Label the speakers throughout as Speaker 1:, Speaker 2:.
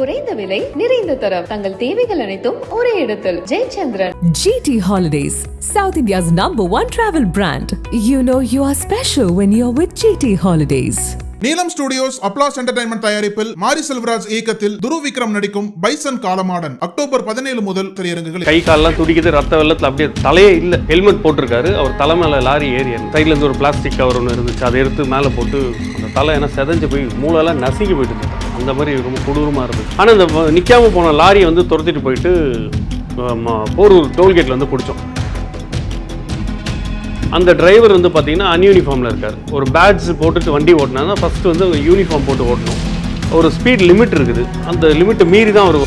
Speaker 1: குறைந்த விலை நிறைந்த தரம். தங்கள் தேவைகள் அனைத்தும் ஒரே இடத்தில். Jayachandran.
Speaker 2: GT Holidays, South India's number one travel brand. You know you are special when you're with GT Holidays.
Speaker 3: Neelam Studios Applause Entertainment தயாரிப்பில் மாரி செல்வராஜ் இயக்கத்தில் துருவ் விக்ரம் நடிக்கும் பைசன் காலமாடன். அக்டோபர் பதினேழு முதல் திரையரங்குகளில்.
Speaker 4: கை கால்லாம் துடிக்குது ரத்த வெள்ளத்தில் அப்படியே தலையே இல்லை. ஹெல்மெட் போட்டிருக்காரு. அவர் தலை மேலே லாரி ஏறி சைட்ல இருந்து ஒரு பிளாஸ்டிக் கவர் ஒன்று இருந்துச்சு. அதை எடுத்து மேலே போட்டு அந்த தலை என்ன செதஞ்சு போய் மூளைலாம் நசுங்கி போயிட்டு அந்த மாதிரி ரொம்ப கொடூரமாக இருந்துச்சு ஆனால் இந்த நிற்காம போன லாரியை வந்து துரத்திட்டு போயிட்டு போரூர் டோல்கேட்டில் வந்து பிடிச்சோம். அந்த டிரைவர் வந்து பார்த்தீங்கன்னா அன்யூனிஃபார்மில் இருக்கார். ஒரு பேட்ஸ் போட்டுட்டு வண்டி ஓட்டினா ஃபஸ்ட்டு வந்து யூனிஃபார்ம் போட்டு ஓட்டணும். ஒரு ஸ்பீட் லிமிட் இருக்குது. அந்த லிமிட்டை மீறி தான் அவர்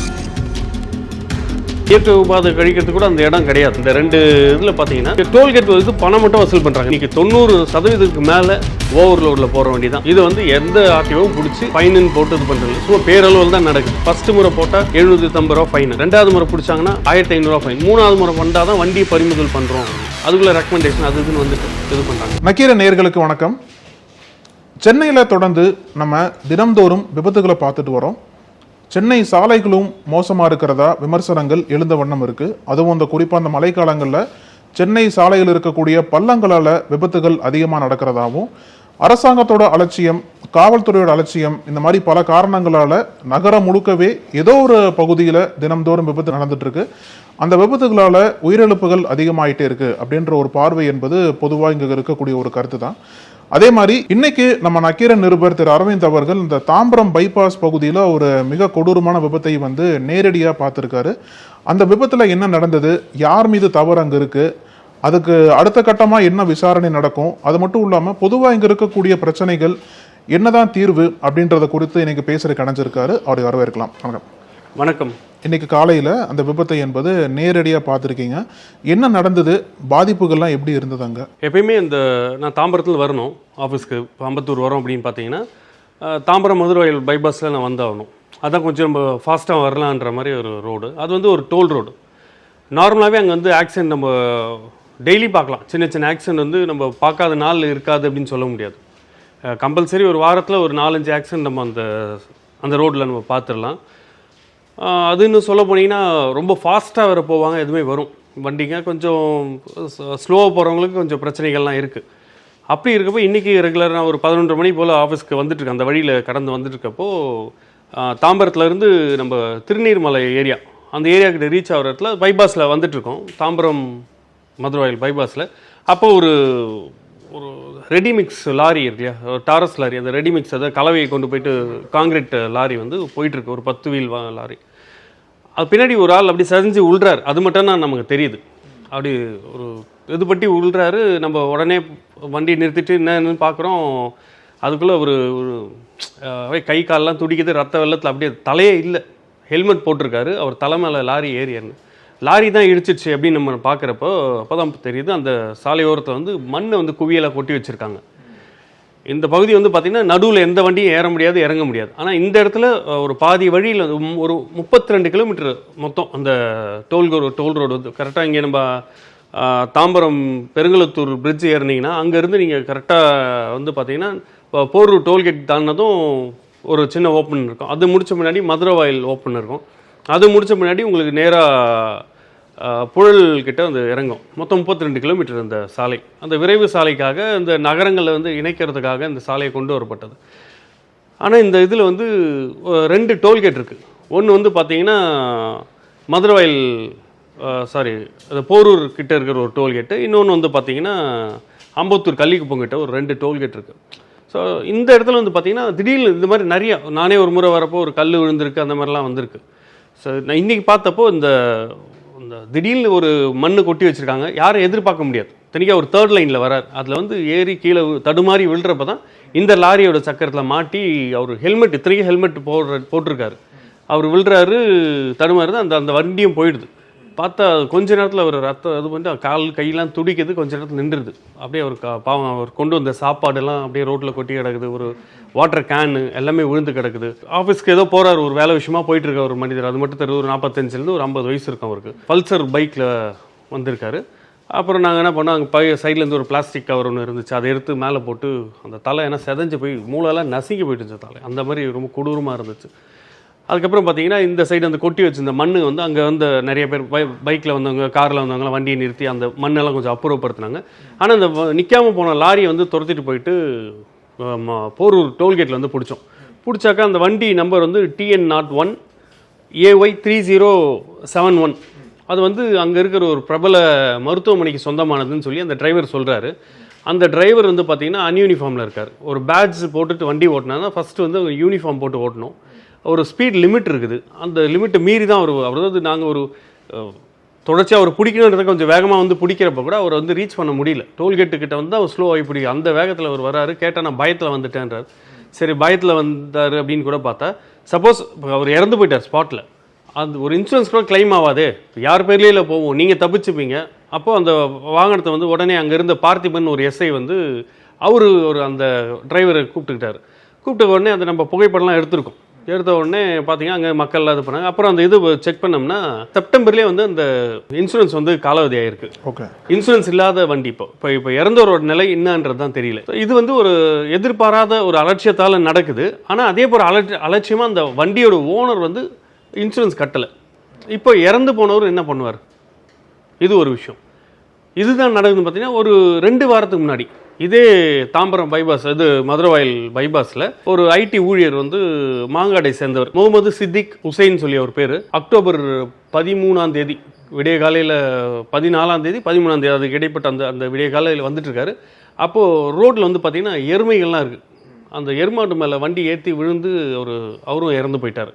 Speaker 4: இயற்கை உபாதை கழிக்கிறது கூட அந்த இடம் கிடையாது. இந்த ரெண்டு இதில் பார்த்தீங்கன்னா டோல்கேட் வந்து பணம் மட்டும் வசூல் பண்ணுறாங்க இன்னைக்கு தொண்ணூறு சதவீதத்துக்கு மேலே ஓவர்லோடில் போகிற வண்டி தான் இது வந்து எந்த ஆர்டிஓவும் பிடிச்சி ஃபைனுன்னு போட்டு இது பண்ணுறது சும்மா பேரளவில் தான் நடக்குது. ஃபர்ஸ்ட் முறை போட்டால் எழுநூற்றி ஐம்பது ரூபா ஃபைன் ரெண்டாவது முறை பிடிச்சாங்கன்னா ஆயிரத்தி ஐநூறுரூவா ஃபைன் மூணாவது முறை வந்தால் தான் வண்டி பறிமுதல் பண்ணுறோம் அதுக்குள்ள ரெக்கமெண்டேஷன் அது இதுன்னு வந்துட்டு இது பண்ணுறாங்க
Speaker 3: மக்கீர நேர்களுக்கு வணக்கம். சென்னையில் தொடர்ந்து நம்ம தினம்தோறும் விபத்துகளை பார்த்துட்டு வரோம். சென்னை சாலைகளும் மோசமாக இருக்கிறதா? விமர்சனங்கள் எழுந்த வண்ணம் இருக்குது அதுவும் அந்த குறிப்பாக அந்த மழைக்காலங்களில் சென்னை சாலையில் இருக்கக்கூடிய பள்ளங்களால் விபத்துகள் அதிகமாக நடக்கிறதாகவும் அரசாங்கத்தோட அலட்சியம் காவல்துறையோட அலட்சியம் இந்த மாதிரி பல காரணங்களால் நகரம் முழுக்கவே ஏதோ ஒரு பகுதியில் தினம்தோறும் விபத்து நடந்துட்டுருக்கு அந்த விபத்துகளால் உயிரிழப்புகள் அதிகமாயிட்டே இருக்குது அப்படின்ற ஒரு பார்வை என்பது பொதுவாக இங்கே இருக்கக்கூடிய ஒரு கருத்து தான். அதே மாதிரி இன்னைக்கு நம்ம நக்கீரன் நிருபர் திரு அரவிந்த் அவர்கள் இந்த தாம்பரம் பைபாஸ் பகுதியில் ஒரு மிக கொடூரமான விபத்தை வந்து நேரடியாக பார்த்துருக்காரு. அந்த விபத்தில் என்ன நடந்தது? யார் மீது தவறு அங்கே இருக்குது அதுக்கு அடுத்த கட்டமாக என்ன விசாரணை நடக்கும்? அது மட்டும் இல்லாமல் பொதுவாக இங்கே இருக்கக்கூடிய பிரச்சனைகள் என்னதான் தீர்வு அப்படின்றத குறித்து இன்னைக்கு பேசுகிற கணைஞ்சிருக்காரு அவரை வரவேற்கலாம். வணக்கம்.
Speaker 4: வணக்கம்.
Speaker 3: இன்னைக்கு காலையில் அந்த விபத்தை என்பது நேரடியாக பார்த்துருக்கீங்க. என்ன நடந்தது? பாதிப்புகள்லாம் எப்படி இருந்தது அங்கே?
Speaker 4: எப்பயுமே இந்த நான் தாம்பரத்தில் வரணும் ஆஃபீஸ்க்கு அம்பத்தூர் வரோம் அப்படின்னு பார்த்தீங்கன்னா தாம்பரம் மதுரவாயல் பைபாஸில் நான் வந்தாகணும். அதான் கொஞ்சம் நம்ம ஃபாஸ்ட்டாக வரலான்ற மாதிரி ஒரு ரோடு அது வந்து ஒரு டோல் ரோடு நார்மலாகவே அங்கே வந்து ஆக்சிடென்ட் நம்ம டெய்லி பார்க்கலாம். சின்ன சின்ன ஆக்சிடென்ட் வந்து நம்ம பார்க்காத நாள் இருக்காது அப்படின்னு சொல்ல முடியாது. கம்பல்சரி ஒரு வாரத்தில் ஒரு நாலஞ்சு ஆக்சிடென்ட் நம்ம அந்த அந்த ரோட்டில் நம்ம பார்த்துடலாம். அதுன்னு அது இன்னும் சொல்ல போனீங்கன்னா ரொம்ப ஃபாஸ்ட்டாக வேறு போவாங்க எதுவுமே வரும். வண்டிங்க கொஞ்சம் ஸ்லோவாக போகிறவங்களுக்கு கொஞ்சம் பிரச்சனைகள்லாம் இருக்குது அப்படி இருக்கப்போ இன்றைக்கி ரெகுலர் நான் ஒரு பதினொன்றரை மணி போல் ஆஃபீஸ்க்கு வந்துட்டுருக்கேன் அந்த வழியில் கடந்து வந்துட்டுருக்கப்போ தாம்பரத்துலேருந்து நம்ம திருநீர்மலை ஏரியா அந்த ஏரியாக்கிட்ட ரீச் ஆகிற இடத்துல பைபாஸில் வந்துட்டுருக்கோம் தாம்பரம் மதுரவாயில் பைபாஸில் அப்போ ஒரு ஒரு ரெடிமிக்ஸ் லாரி இல்லையா? ஒரு டாரஸ் லாரி. அந்த ரெடிமிக்ஸ் அதை கலவையை கொண்டு போயிட்டு காங்கிரீட் லாரி வந்து போயிட்டுருக்கு ஒரு பத்து வீல் வா லாரி. அது பின்னாடி ஒரு ஆள் அப்படி சரிஞ்சு உள்றாரு. அது மட்டும் தான் நமக்கு தெரியுது. அப்படி ஒரு இது பட்டி உள்றாரு. நம்ம உடனே வண்டி நிறுத்திட்டு என்னன்னு பார்க்குறோம். அதுக்குள்ளே ஒரு ஒரு அப்படியே கை காலெலாம் துடிக்குது. ரத்த வெள்ளத்தில் அப்படியே தலையே இல்லை. ஹெல்மெட் போட்டிருக்காரு. அவர் தலை மேலே லாரி ஏறியன்னு லாரி தான் இடிச்சிடுச்சு அப்படின்னு நம்ம பார்க்குறப்போ அப்போ தான் தெரியுது. அந்த சாலையோரத்தில் வந்து மண்ணை வந்து குவியலை கொட்டி வச்சுருக்காங்க. இந்த பகுதி வந்து பார்த்திங்கன்னா நடுவில் எந்த வண்டியும் ஏற முடியாது இறங்க முடியாது. ஆனால் இந்த இடத்துல ஒரு பாதி வழியில் ஒரு முப்பத்தி ரெண்டு கிலோமீட்டர் மொத்தம் அந்த டோல் டோல் ரோடு வந்து கரெக்டாக இங்கே நம்ம தாம்பரம் பெருங்குளத்தூர் பிரிட்ஜ் ஏறினீங்கன்னா அங்கேருந்து நீங்கள் கரெக்டாக வந்து பார்த்தீங்கன்னா இப்போ போரூர் டோல்கேட் தாண்டினதும் ஒரு சின்ன ஓப்பன் இருக்கும். அது முடித்த முன்னாடி மதுரை வாயில் ஓப்பன் இருக்கும். அது முடித்த முன்னாடி உங்களுக்கு நேராக புழல்கிட்ட வந்து இறங்கும். மொத்தம் முப்பத்தி ரெண்டு கிலோமீட்டர் இந்த சாலை. அந்த விரைவு சாலைக்காக இந்த நகரங்களை வந்து இணைக்கிறதுக்காக இந்த சாலையை கொண்டு வரப்பட்டது. ஆனால் இந்த இதில் வந்து ரெண்டு டோல்கேட் இருக்குது ஒன்று வந்து பார்த்தீங்கன்னா மதுரவாயில் சாரி அது போரூர் கிட்ட இருக்கிற ஒரு டோல்கேட்டு இன்னொன்று வந்து பார்த்தீங்கன்னா அம்பத்தூர் கள்ளிக்குப்பங்கிட்ட ஒரு ரெண்டு டோல்கேட் இருக்குது ஸோ இந்த இடத்துல வந்து பார்த்திங்கன்னா திடீர்னு இந்த மாதிரி நிறையா நானே ஒரு முறை வரப்போ ஒரு கல் விழுந்திருக்கு அந்த மாதிரிலாம் வந்திருக்கு. ஸோ நான் இன்றைக்கி பார்த்தப்போ இந்த இந்த திடீர்னு ஒரு மண்ணு கொட்டி வச்சுருக்காங்க. யாரும் எதிர்பார்க்க முடியாது. தனிக்காக ஒரு தேர்ட் லைனில் வரார். அதில் வந்து ஏறி கீழே தடுமாறி விழுறப்ப தான் இந்த லாரியோட சக்கரத்தில் மாட்டி அவர் ஹெல்மெட் இத்தனைக்கும் ஹெல்மெட் போடுற போட்டிருக்காரு. அவர் விழுறாரு தடுமாறுது அந்த அந்த வண்டியும் போயிடுது. பார்த்தா கொஞ்ச நேரத்தில் அவர் ரத்தம் இது பண்ணிட்டு கால் கையெல்லாம் துடிக்குது கொஞ்ச நேரத்தில் நின்றுது அப்படியே அவர் பாவம் அவர் கொண்டு வந்த சாப்பாடெல்லாம் அப்படியே ரோட்டில் கொட்டி கிடக்குது. ஒரு வாட்டர் கேனு எல்லாமே விழுந்து கிடக்குது. ஆஃபீஸ்க்கு ஏதோ போறாரு ஒரு வேலை விஷயமா போயிட்டு இருக்க ஒரு மனிதர். அது மட்டும் தெரியுது ஒரு நாற்பத்தஞ்சுலேருந்து ஒரு ஐம்பது வயசு இருக்கும் அவருக்கு. பல்சர் பைக்கில் வந்திருக்காரு. அப்புறம் நாங்கள் என்ன பண்ணோம் அங்கே பைய சைட்லேருந்து ஒரு பிளாஸ்டிக் கவர் ஒன்று இருந்துச்சு. அதை எடுத்து மேலே போட்டு அந்த தலை ஏன்னா செதஞ்சு போய் மூளைலாம் நசுங்கி போயிட்டு இருந்துச்சு தலை. அந்த மாதிரி ரொம்ப கொடூரமாக இருந்துச்சு. அதுக்கப்புறம் பார்த்தீங்கன்னா இந்த சைடு அந்த கொட்டி வச்சிருந்த மண் வந்து அங்கே வந்து நிறைய பேர் பை பைக்கில் வந்தவங்க காரில் வந்தவங்களாம் வண்டியை நிறுத்தி அந்த மண்ணெல்லாம் கொஞ்சம் அப்புறப்படுத்தினாங்க. ஆனால் அந்த நிற்காம போன லாரியை வந்து துரத்திட்டு போயிட்டு போரூர் டோல்கேட்டில் வந்து பிடிச்சோம். பிடிச்சாக்கா அந்த வண்டி நம்பர் வந்து TN nought one AY three zero seven one அது வந்து அங்கே இருக்கிற ஒரு பிரபல மருத்துவமனைக்கு சொந்தமானதுன்னு சொல்லி அந்த டிரைவர் சொல்கிறாரு அந்த டிரைவர் வந்து பார்த்தீங்கன்னா அன்யூனிஃபார்மில் இருக்கார். ஒரு பேட்ஜ் போட்டுட்டு வண்டி ஓட்டினா ஃபஸ்ட்டு வந்து யூனிஃபார்ம் போட்டு ஓட்டணும். ஒரு ஸ்பீட் லிமிட் இருக்குது. அந்த லிமிட்டை மீறி தான் அவர் அதாவது நாங்கள் ஒரு தொடர்ச்சியாக அவர் பிடிக்கணுன்றத கொஞ்சம் வேகமாக வந்து பிடிக்கிறப்ப கூட அவர் வந்து ரீச் பண்ண முடியல. டோல்கேட்டு கிட்ட வந்து அவர் ஸ்லோ ஆகி பிடிக்கும் அந்த வேகத்தில் அவர் வராரு. கேட்டால் நான் பயத்தில் வந்துட்டேன்றார். சரி பயத்தில் வந்தார் அப்படின்னு கூட பார்த்தா சப்போஸ் அவர் இறந்து போயிட்டார் ஸ்பாட்டில் அந்த ஒரு இன்சூரன்ஸ் கூட கிளைம் ஆகாதே யார் பேர்லேயே இல்லை போவோம். நீங்கள் தப்பிச்சுப்பீங்க. அப்போ அந்த வாகனத்தை வந்து உடனே அங்கே இருந்த பார்த்திபன் ஒரு எஸ்ஐ வந்து அவர் ஒரு அந்த டிரைவரை கூப்பிட்டுக்கிட்டார். கூப்பிட்ட உடனே அந்த நம்ம புகைப்படம்லாம் எடுத்திருக்கோம். எடுத்த உடனே பார்த்தீங்கன்னா அங்கே மக்கள்லாம் இது பண்ணாங்க. அப்புறம் அந்த இது செக் பண்ணோம்னா செப்டம்பர்லேயே வந்து அந்த இன்சூரன்ஸ் வந்து காலாவதி ஆயிருக்கு.
Speaker 3: ஓகே.
Speaker 4: இன்சூரன்ஸ் இல்லாத வண்டி இப்போ. இப்போ இப்போ இறந்தவரோட நிலை என்னன்றது தான் தெரியல. இது வந்து ஒரு எதிர்பாராத ஒரு அலட்சியத்தால் நடக்குது. ஆனால் அதே போல் அலட்சி அலட்சியமாக அந்த வண்டியோட ஓனர் வந்து இன்சூரன்ஸ் கட்டலை. இப்போ இறந்து போனவர் என்ன பண்ணுவார்? இது ஒரு விஷயம். இதுதான் நடக்குதுன்னு பார்த்தீங்கன்னா ஒரு ரெண்டு வாரத்துக்கு முன்னாடி. இதே தாம்பரம் பைபாஸ் இது மதுரவாயில் பைபாஸில் ஒரு ஐடி ஊழியர் வந்து மாங்காடை சேர்ந்தவர். முகமது சித்திக் ஹுசைன் சொல்லி அவர் பேர். அக்டோபர் பதிமூணாம் தேதி விடிய காலையில் பதினாலாம் தேதி பதிமூணாம் தேதி அதுக்கு இடைப்பட்ட அந்த அந்த விடிய காலையில் வந்துட்டு இருக்காரு அப்போது ரோட்டில் வந்து பார்த்தீங்கன்னா எருமைகள்லாம் இருக்குது அந்த எருமாட்டு மேலே வண்டி ஏற்றி விழுந்து ஒரு அவரும் இறந்து போயிட்டார்.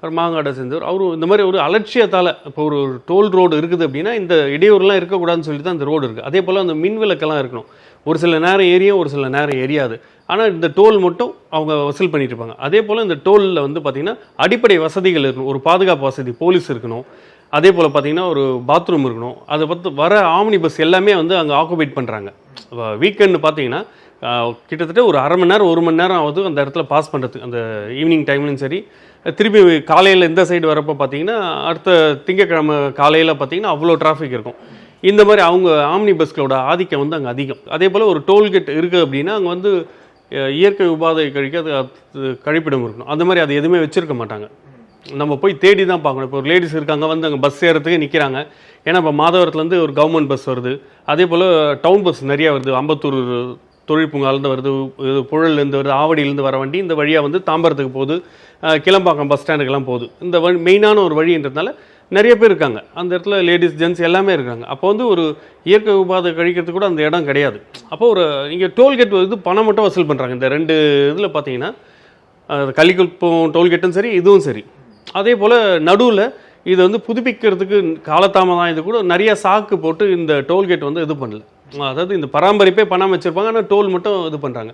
Speaker 4: அவர் மாங்காடை சேர்ந்தவர். அவரும் இந்த மாதிரி ஒரு அலட்சியத்தால் இப்போ ஒரு டோல் ரோடு இருக்குது அப்படின்னா இந்த இடையூறுலாம் இருக்கக்கூடாதுன்னு சொல்லி தான் இந்த ரோடு இருக்குது அதே போல் அந்த மின் விளக்கெல்லாம் இருக்கணும். ஒரு சில நேரம் ஏரியும் ஒரு சில நேரம் ஏரியாது. ஆனால் இந்த டோல் மட்டும் அவங்க வசூல் பண்ணிட்டு இருப்பாங்க. அதே போல் இந்த டோலில் வந்து பார்த்திங்கன்னா அடிப்படை வசதிகள் இருக்கணும். ஒரு பாதுகாப்பு வசதி போலீஸ் இருக்கணும். அதே போல் பார்த்தீங்கன்னா ஒரு பாத்ரூம் இருக்கணும். அதை பார்த்து வர ஆம்னி பஸ் எல்லாமே வந்து அங்கே ஆக்குபேட் பண்ணுறாங்க வீக்கெண்டு பார்த்தீங்கன்னா கிட்டத்தட்ட ஒரு அரை மணி நேரம் ஒரு மணி நேரம் ஆகுது அந்த இடத்துல பாஸ் பண்ணுறதுக்கு அந்த ஈவினிங் டைம்லையும் சரி. திருப்பி காலையில் இந்த சைடு வரப்போ பார்த்தீங்கன்னா அடுத்த திங்கக்கிழமை காலையில் பார்த்தீங்கன்னா அவ்வளோ டிராஃபிக் இருக்கும். இந்த மாதிரி அவங்க ஆம்னி பஸ்களோட ஆதிக்கம் வந்து அங்கே அதிகம். அதே போல் ஒரு டோல்கேட் இருக்குது அப்படின்னா அங்கே வந்து இயற்கை உபாதை கழிக்க அது அது கழிப்பிடம் இருக்கணும். அந்த மாதிரி அது எதுவுமே வச்சுருக்க மாட்டாங்க. நம்ம போய் தேடி தான் பார்க்கணும். இப்போ ஒரு லேடிஸ் இருக்காங்க வந்து அங்கே பஸ் ஏறதுக்கு நிற்கிறாங்க ஏன்னா இப்போ மாதவரத்துலேருந்து ஒரு கவர்மெண்ட் பஸ் வருது. அதே போல் டவுன் பஸ் நிறையா வருது. அம்பத்தூர் தொழிற்பூங்காலேருந்து வருது இது புழல்லேருந்து வருது ஆவடியிலேருந்து வர வண்டி இந்த வழியாக வந்து தாம்பரத்துக்கு போகுது. கிளம்பாக்கம் பஸ் ஸ்டாண்டுக்கெல்லாம் போகுது. இந்த வழி மெயினான ஒரு வழின்றதுனால நிறைய பேர் இருக்காங்க. அந்த இடத்துல லேடிஸ் ஜென்ட்ஸ் எல்லாமே இருக்காங்க. அப்போ வந்து ஒரு இயற்கை உபாதை கழிக்கிறதுக்கு கூட அந்த இடம் கிடையாது. அப்போ ஒரு இங்கே டோல்கேட் இது பணம் மட்டும் வசூல் பண்ணுறாங்க இந்த ரெண்டு இதில் பார்த்தீங்கன்னா அது கள்ளிக்குப்பம் டோல்கேட்டும் சரி இதுவும் சரி. அதே போல் நடுவில் இது வந்து புதுப்பிக்கிறதுக்கு காலதாமதம் இது கூட நிறைய சாக்கு போட்டு இந்த டோல்கேட் வந்து இது பண்ணல. அதாவது இந்த பராமரிப்பே பண்ணாமல் வச்சுருப்பாங்க. ஆனால் டோல் மட்டும் இது பண்ணுறாங்க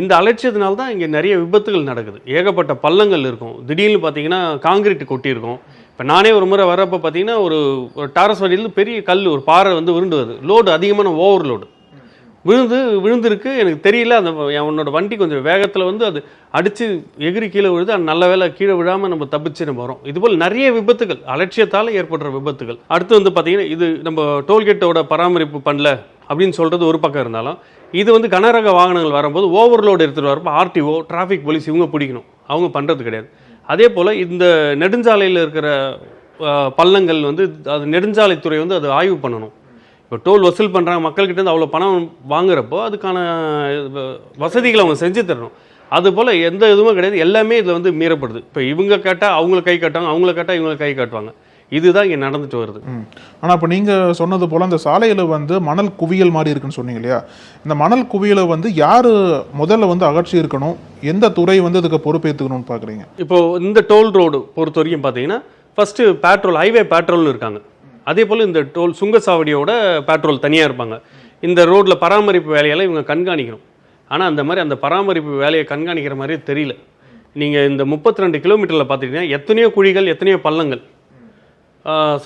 Speaker 4: இந்த அலட்சியத்தினால்தான் இங்கே நிறைய விபத்துகள் நடக்குது. ஏகப்பட்ட பள்ளங்கள் இருக்கும். திடீர்னு பார்த்தீங்கன்னா காங்கிரீட் கொட்டியிருக்கும். இப்போ நானே ஒரு முறை வரப்போ பார்த்தீங்கன்னா ஒரு ஒரு டாரஸ் வழியிலேருந்து பெரிய கல் ஒரு பாறை வந்து விருண்டு வருது. லோடு அதிகமான ஓவர் லோடு விழுந்து விழுந்திருக்கு. எனக்கு தெரியல அந்த அவனோட வண்டி கொஞ்சம் வேகத்தில் வந்து அது அடித்து எகிரி கீழே விழுது. அது நல்ல வேளை கீழே விழாமல் நம்ம தப்பிச்சு நம்ம வரோம். இதுபோல் நிறைய விபத்துகள் அலட்சியத்தால் ஏற்படுற விபத்துகள். அடுத்து வந்து பார்த்தீங்கன்னா இது நம்ம டோல்கேட்டோட பராமரிப்பு பண்ணல அப்படின்னு சொல்கிறது ஒரு பக்கம் இருந்தாலும் இது வந்து கனரக வாகனங்கள் வரும்போது ஓவர்லோடு எடுத்துகிட்டு வரப்போ ஆர்டிஓ டிராஃபிக் போலீஸ் இவங்க பிடிக்கணும். அவங்க பண்ணுறது கிடையாது. அதே போல் இந்த நெடுஞ்சாலையில் இருக்கிற பள்ளங்கள் வந்து அது நெடுஞ்சாலைத்துறை வந்து அது ஆய்வு பண்ணணும். இப்போ டோல் வசூல் பண்ணுறாங்க மக்கள்கிட்ட இருந்து அவ்வளோ பணம் வாங்குறப்போ அதுக்கான வசதிகளை அவங்க செஞ்சு தரணும். அது போல் எந்த இதுவும் கிடையாது. எல்லாமே இதில் வந்து மீறப்படுது. இப்போ இவங்க கேட்டால் அவங்கள கை காட்டுவாங்க அவங்கள கேட்டால் இவங்களை கை காட்டுவாங்க. இதுதான் இங்கே நடந்துட்டு வருது.
Speaker 3: ஆனால் இப்போ நீங்கள் சொன்னது போல் அந்த சாலையில் வந்து மணல் குவியல் மாதிரி இருக்குன்னு சொன்னீங்க இல்லையா? இந்த மணல் குவியலை வந்து யார் முதல்ல வந்து அகற்றி இருக்கணும்? எந்த துறை வந்து இதுக்கு பொறுப்பேற்றுக்கணும்னு பார்க்குறீங்க
Speaker 4: இப்போ இந்த டோல் ரோடு பொறுத்த வரைக்கும் பார்த்தீங்கன்னா ஃபஸ்ட்டு பேட்ரோல் ஹைவே பேட்ரோல்னு இருக்காங்க. அதே போல் இந்த டோல் சுங்கசாவடியோட பேட்ரோல் தனியாக இருப்பாங்க. இந்த ரோட்டில் பராமரிப்பு வேலையெல்லாம் இவங்க கண்காணிக்கணும். ஆனால் அந்த மாதிரி அந்த பராமரிப்பு வேலையை கண்காணிக்கிற மாதிரியே தெரியல. நீங்கள் இந்த முப்பத்தி ரெண்டு கிலோமீட்டரில் பார்த்துக்கிட்டீங்கன்னா எத்தனையோ குழிகள் எத்தனையோ பள்ளங்கள்.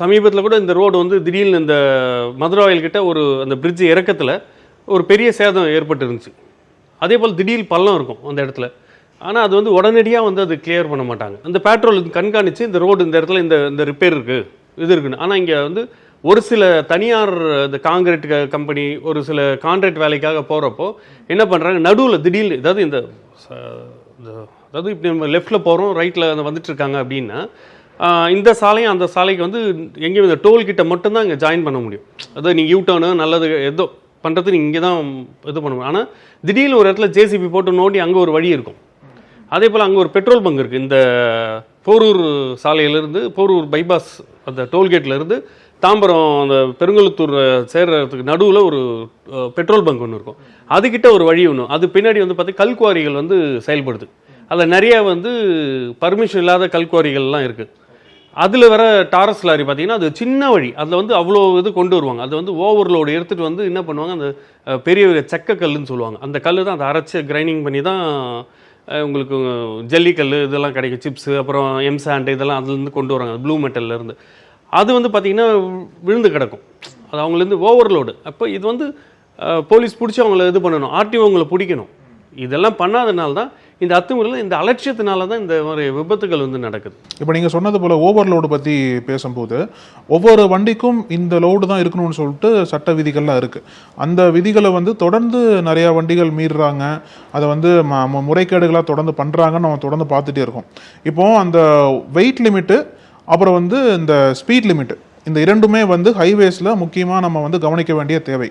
Speaker 4: சமீபத்தில் கூட இந்த ரோடு வந்து திடீர்னு இந்த மதுராவில் கிட்ட ஒரு அந்த பிரிட்ஜ் இறக்கத்தில் ஒரு பெரிய சேதம் ஏற்பட்டு இருந்துச்சு அதே போல் திடீர் பள்ளம் இருக்கும் அந்த இடத்துல. ஆனால் அது வந்து உடனடியாக வந்து அது கிளியர் பண்ண மாட்டாங்க. அந்த பெட்ரோல் கண்காணித்து இந்த ரோடு இந்த இடத்துல இந்த இந்த ரிப்பேர் இருக்குது இது இருக்குன்னு. ஆனால் இங்கே வந்து ஒரு சில தனியார் இந்த காங்கிரீட் கம்பெனி ஒரு சில கான்ட்ராக்ட் வேலைக்காக போகிறப்போ என்ன பண்ணுறாங்க நடுவில் திடீர்னு அதாவது இந்த அதாவது இப்படி நம்ம லெஃப்ட்டில் போகிறோம் ரைட்டில் வந்துட்டு இருக்காங்க அப்படின்னா இந்த சாலையும் அந்த சாலைக்கு வந்து எங்கேயும் இந்த டோல்கிட்ட மட்டும்தான் இங்கே ஜாயின் பண்ண முடியும். அதாவது நீங்கள் யூ நல்லது ஏதோ பண்ணுறது நீங்கள் இங்கே தான் இது பண்ணுவோம் ஆனால் திடீர்னு ஒரு இடத்துல ஜேசிபி போட்டு நோண்டி அங்கே ஒரு வழி இருக்கும். அதே போல் அங்கே ஒரு பெட்ரோல் பங்க் இருக்குது இந்த போரூர் சாலையிலேருந்து போரூர் பைபாஸ் அந்த டோல்கேட்லேருந்து தாம்பரம் அந்த பெருங்குளத்தூர் சேர்றதுக்கு நடுவில் ஒரு பெட்ரோல் பங்க் ஒன்று இருக்கும். அதுக்கிட்ட ஒரு வழி ஒன்று அது பின்னாடி வந்து பார்த்தீங்கன்னா கல்குவாரிகள் வந்து செயல்படுது. அதில் நிறைய வந்து பர்மிஷன் இல்லாத கல்குவாரிகள்லாம் இருக்குது அதில் வர டாரஸ் லாரி பார்த்தீங்கன்னா அது சின்ன வழி. அதில் வந்து அவ்வளோ இது கொண்டு வருவாங்க. அது வந்து ஓவர்லோடு எடுத்துகிட்டு வந்து என்ன பண்ணுவாங்க? அந்த பெரிய பெரிய செக்க கல்லுன்னு சொல்லுவாங்க. அந்த கல் தான் அதை அரைச்சி கிரைண்டிங் பண்ணி தான் உங்களுக்கு ஜல்லிக்கல் இதெல்லாம் கிடைக்கும். சிப்ஸு அப்புறம் எம் சாண்ட் இதெல்லாம் அதுலேருந்து கொண்டு வராங்க. ப்ளூ மெட்டல்லேருந்து அது வந்து பார்த்திங்கன்னா விழுந்து கிடக்கும். அது அவங்களேருந்து ஓவர்லோடு அப்போ இது வந்து போலீஸ் பிடிச்சி அவங்கள இது பண்ணணும். ஆர்டிஓ அவங்கள பிடிக்கணும். இதெல்லாம் பண்ணாதனால தான் இந்த அத்துமுறையில் இந்த அலட்சியத்தினால தான் இந்த மாதிரி விபத்துகள் வந்து நடக்குது.
Speaker 3: இப்போ நீங்கள் சொன்னது போல் ஓவர்லோடு பற்றி பேசும்போது ஒவ்வொரு வண்டிக்கும் இந்த லோடு தான் இருக்கணும்னு சொல்லிட்டு சட்ட விதிகள்லாம் இருக்குது அந்த விதிகளை வந்து தொடர்ந்து நிறையா வண்டிகள் மீறுறாங்க. அதை வந்து ம முறைகேடுகளாக தொடர்ந்து பண்ணுறாங்கன்னு நம்ம தொடர்ந்து பார்த்துட்டே இருக்கோம். இப்போது அந்த வெயிட் லிமிட்டு அப்புறம் வந்து இந்த ஸ்பீட் லிமிட்டு இந்த இரண்டுமே வந்து ஹைவேஸில் முக்கியமாக நம்ம வந்து கவனிக்க வேண்டிய தேவை.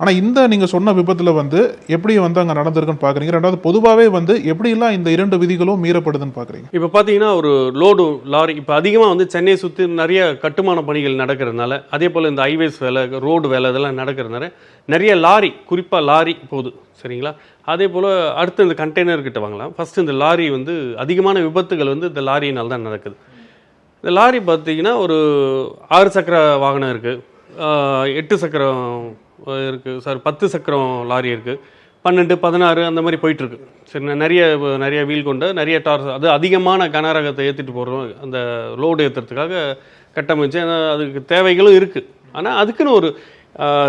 Speaker 3: ஆனால் இந்த நீங்கள் சொன்ன விபத்தில் வந்து எப்படி வந்து அங்கே நடந்திருக்குன்னு பார்க்குறீங்க ரெண்டாவது பொதுவாகவே வந்து எப்படிலாம் இந்த இரண்டு விதிகளும் மீறப்படுதுன்னு பார்க்குறீங்க
Speaker 4: இப்போ பார்த்தீங்கன்னா ஒரு லோடு லாரி இப்போ அதிகமாக வந்து சென்னையை சுற்றி நிறைய கட்டுமான பணிகள் நடக்கிறதுனால அதே போல் இந்த ஹைவேஸ் வேலை ரோடு வேலை இதெல்லாம் நடக்கிறதுனால நிறைய லாரி குறிப்பாக லாரி போகுது. சரிங்களா? அதே போல் அடுத்து இந்த கண்டெய்னர் கிட்ட வாங்கலாம். ஃபஸ்ட்டு இந்த லாரி வந்து அதிகமான விபத்துகள் வந்து இந்த லாரியினால் தான் நடக்குது. இந்த லாரி பார்த்தீங்கன்னா ஒரு ஆறு சக்கர வாகனம் இருக்குது எட்டு சக்கரம் இருக்குது சார் பத்து சக்கரம் லாரி இருக்குது பன்னெண்டு பதினாறு அந்த மாதிரி போயிட்டுருக்கு சரி நிறைய நிறைய வீல் கொண்டு நிறைய டார்ஸ் அது அதிகமான கனரகத்தை ஏற்றிட்டு போகிறோம் அந்த லோடு ஏற்றுறதுக்காக கட்டமைச்சு அதுக்கு தேவைகளும் இருக்குது ஆனால் அதுக்குன்னு ஒரு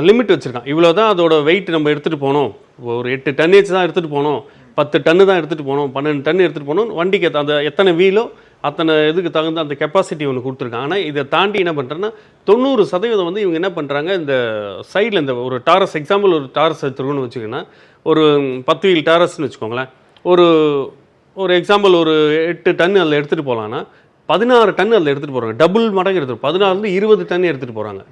Speaker 4: லிமிட் வச்சுருக்கான். இவ்வளோ தான் அதோட வெயிட் நம்ம எடுத்துகிட்டு போகணும் ஒரு எட்டு டன்னேஜ் தான் எடுத்துகிட்டு போகணும் பத்து டன்னு தான் எடுத்துகிட்டு போகணும் பன்னெண்டு டன் எடுத்துகிட்டு போகணும் வண்டிக்கு அந்த எத்தனை வீலோ அத்தனை இதுக்கு தகுந்த அந்த கெப்பாசிட்டி ஒன்று கொடுத்துருக்காங்க. ஆனால் இதை தாண்டி என்ன பண்ணுறேன்னா தொண்ணூறு சதவீதம் வந்து இவங்க என்ன பண்ணுறாங்க இந்த சைடில் இந்த ஒரு டாரஸ் எக்ஸாம்பிள் ஒரு டாரஸ் எடுத்துருக்கோன்னு வச்சுக்கோங்கன்னா ஒரு பத்து வீல் டாரஸ்னு வச்சுக்கோங்களேன். ஒரு ஒரு எக்ஸாம்பிள் ஒரு எட்டு டன் அதில் எடுத்துகிட்டு போகலான்னா பதினாறு டன் அதில் எடுத்துகிட்டு போகிறாங்க டபுள் மடங்கு எடுத்துகிட்டு பதினாறுலேருந்து இருபது டன் எடுத்துகிட்டு போகிறாங்க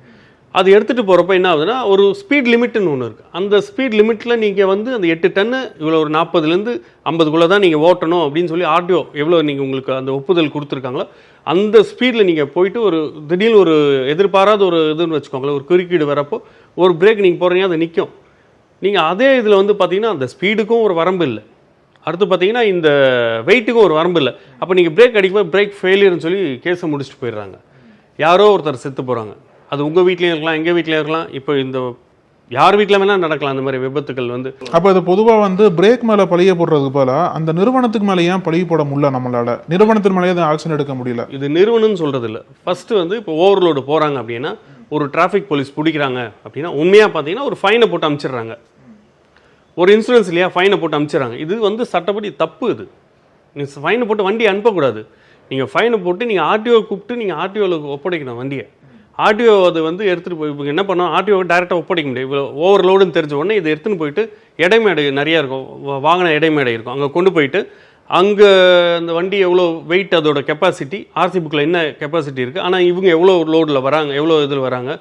Speaker 4: அது எடுத்துகிட்டு போகிறப்ப என்ன ஆகுதுன்னா ஒரு ஸ்பீட் லிமிட்னு ஒன்று இருக்குது அந்த ஸ்பீட் லிமிட்டில் நீங்கள் வந்து அந்த எட்டு டன்னு இவ்வளோ ஒரு நாற்பதுலேருந்து ஐம்பதுக்குள்ளே தான் நீங்கள் ஓட்டணும் அப்படின்னு சொல்லி ஆர்டிஓ எவ்வளோ நீங்கள் உங்களுக்கு அந்த ஒப்புதல் கொடுத்துருக்காங்களோ அந்த ஸ்பீடில் நீங்கள் போயிட்டு ஒரு திடீர்னு ஒரு எதிர்பாராத ஒரு இதுன்னு வச்சுக்கோங்களேன் ஒரு குறுக்கீடு வரப்போ ஒரு பிரேக் நீங்கள் போடுறீங்க அது நிற்கும் நீங்கள் அதே இதில் வந்து பார்த்தீங்கன்னா அந்த ஸ்பீடுக்கும் ஒரு வரம்பு இல்லை. அடுத்து பார்த்தீங்கன்னா இந்த வெயிட்டுக்கும் ஒரு வரம்பு இல்லை. அப்போ நீங்கள் பிரேக் அடிக்கும்போது பிரேக் ஃபெயிலியர்னு சொல்லி கேஸை முடிச்சுட்டு போயிடுறாங்க. யாரோ ஒருத்தர் செத்து போகிறாங்க அது உங்கள் வீட்லேயும் இருக்கலாம் எங்கள் வீட்லேயும் இருக்கலாம். இப்போ இந்த யார் வீட்டில் வேணால் நடக்கலாம் அந்த மாதிரி விபத்துக்கள் வந்து.
Speaker 3: அப்போ இது பொதுவாக வந்து பிரேக் மேலே பழிய போடுறதுக்கு போல அந்த நிறுவனத்துக்கு மேலே ஏன் பழிய போட முடியல நம்மளால? நிறுவனத்தின் மேலே தான் ஆக்ஷன் எடுக்க முடியல.
Speaker 4: இது நிறுவனம்னு சொல்கிறது இல்லை ஃபஸ்ட்டு வந்து இப்போ ஓவர்லோடு போகிறாங்க அப்படின்னா ஒரு டிராஃபிக் போலீஸ் பிடிக்கிறாங்க அப்படின்னா உண்மையாக பார்த்தீங்கன்னா ஒரு ஃபைனை போட்டு அமுச்சிடுறாங்க. ஒரு இன்சூரன்ஸ் இல்லையா ஃபைனை போட்டு அமுச்சிடுறாங்க. இது வந்து சட்டப்படி தப்பு இது. நீங்கள் ஃபைனை போட்டு வண்டி அனுப்பக்கூடாது. நீங்கள் ஃபைனை போட்டு நீங்கள் ஆர்டிஓ கூப்பிட்டு நீங்கள் ஆர்டிஓவில் ஒப்படைக்கணும் வண்டியை. ஆர்டிஓ அது வந்து எடுத்துகிட்டு போய் என்ன பண்ணோம் ஆர்டிஓ டேரெக்டாக ஒப்படைக்க முடியும். இவ்வளோ ஓவர்லோடுன்னு தெரிஞ்ச உடனே இதை எடுத்துன்னு போயிட்டு இடைமேடை நிறையா இருக்கும். வாகன இடைமேடை இருக்கும். அங்கே கொண்டு போயிட்டு அங்கே அந்த வண்டி எவ்வளோ வெயிட் அதோட கெப்பாசிட்டி ஆர்சி புக்கில் என்ன கெப்பாசிட்டி இருக்குது ஆனால் இவங்க எவ்வளோ லோடில் வராங்க எவ்வளோ இதில் வராங்க